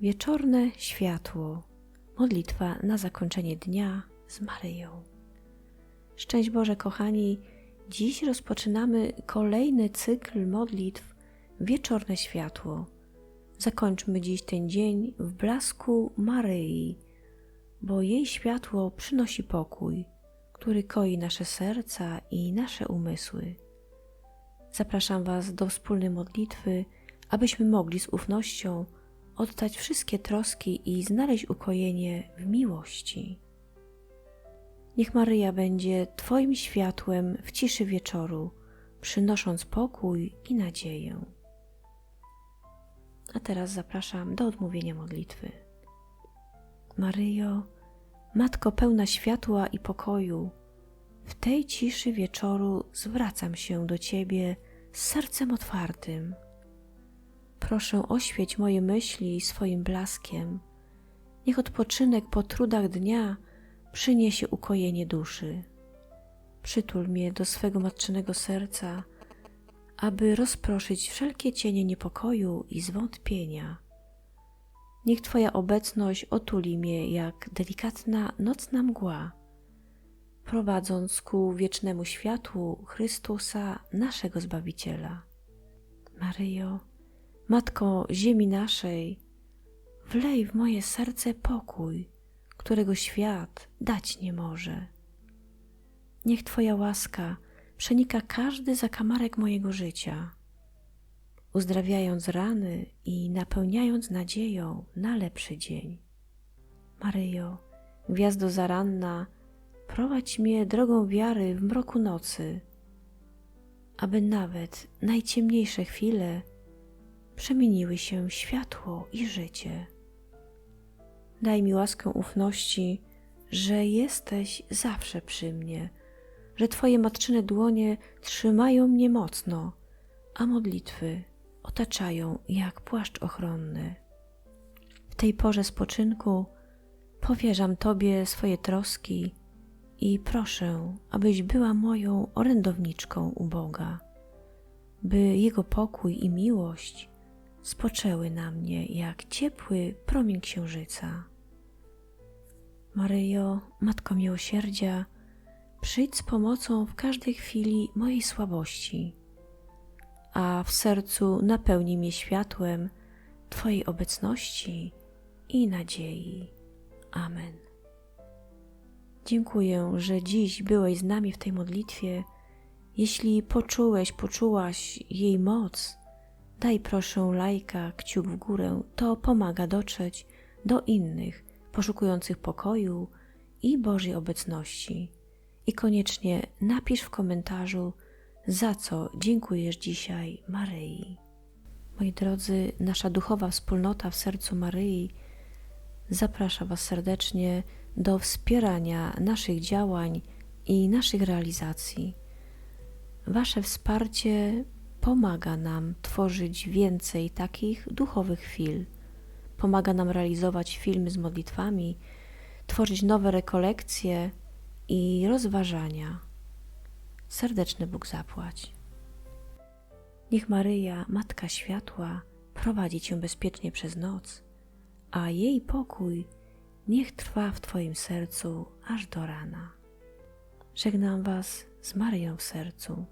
Wieczorne światło. Modlitwa na zakończenie dnia z Maryją. Szczęść Boże, kochani, dziś rozpoczynamy kolejny cykl modlitw Wieczorne światło. Zakończmy dziś ten dzień w blasku Maryi, bo jej światło przynosi pokój, który koi nasze serca i nasze umysły. Zapraszam Was do wspólnej modlitwy, abyśmy mogli z ufnością oddać wszystkie troski i znaleźć ukojenie w miłości. Niech Maryja będzie Twoim światłem w ciszy wieczoru, przynosząc pokój i nadzieję. A teraz zapraszam do odmówienia modlitwy. Maryjo, Matko pełna światła i pokoju, w tej ciszy wieczoru zwracam się do Ciebie z sercem otwartym. Proszę oświeć moje myśli swoim blaskiem. Niech odpoczynek po trudach dnia przyniesie ukojenie duszy. Przytul mnie do swego matczynego serca, aby rozproszyć wszelkie cienie niepokoju i zwątpienia. Niech Twoja obecność otuli mnie jak delikatna nocna mgła, prowadząc ku wiecznemu światłu Chrystusa, naszego Zbawiciela. Maryjo, Matko ziemi naszej, wlej w moje serce pokój, którego świat dać nie może. Niech Twoja łaska przenika każdy zakamarek mojego życia, uzdrawiając rany i napełniając nadzieją na lepszy dzień. Maryjo, gwiazdo zaranna, prowadź mnie drogą wiary w mroku nocy, aby nawet najciemniejsze chwile przemieniły się w światło i życie. Daj mi łaskę ufności, że jesteś zawsze przy mnie, że Twoje matczyne dłonie trzymają mnie mocno, a modlitwy otaczają jak płaszcz ochronny. W tej porze spoczynku powierzam Tobie swoje troski i proszę, abyś była moją orędowniczką u Boga, by Jego pokój i miłość spoczęły na mnie jak ciepły promień księżyca. Maryjo, Matko Miłosierdzia, przyjdź z pomocą w każdej chwili mojej słabości, a w sercu napełnij mnie światłem Twojej obecności i nadziei. Amen. Dziękuję, że dziś byłeś z nami w tej modlitwie. Jeśli poczułeś, poczułaś jej moc, daj proszę lajka, kciuk w górę, to pomaga dotrzeć do innych poszukujących pokoju i Bożej obecności. I koniecznie napisz w komentarzu, za co dziękujesz dzisiaj Maryi. Moi drodzy, nasza duchowa wspólnota w sercu Maryi zaprasza Was serdecznie do wspierania naszych działań i naszych realizacji. Wasze wsparcie pomaga nam tworzyć więcej takich duchowych chwil, pomaga nam realizować filmy z modlitwami, tworzyć nowe rekolekcje i rozważania. Serdeczny Bóg zapłać. Niech Maryja, Matka Światła, prowadzi Cię bezpiecznie przez noc, a jej pokój niech trwa w Twoim sercu aż do rana. Żegnam Was z Maryją w sercu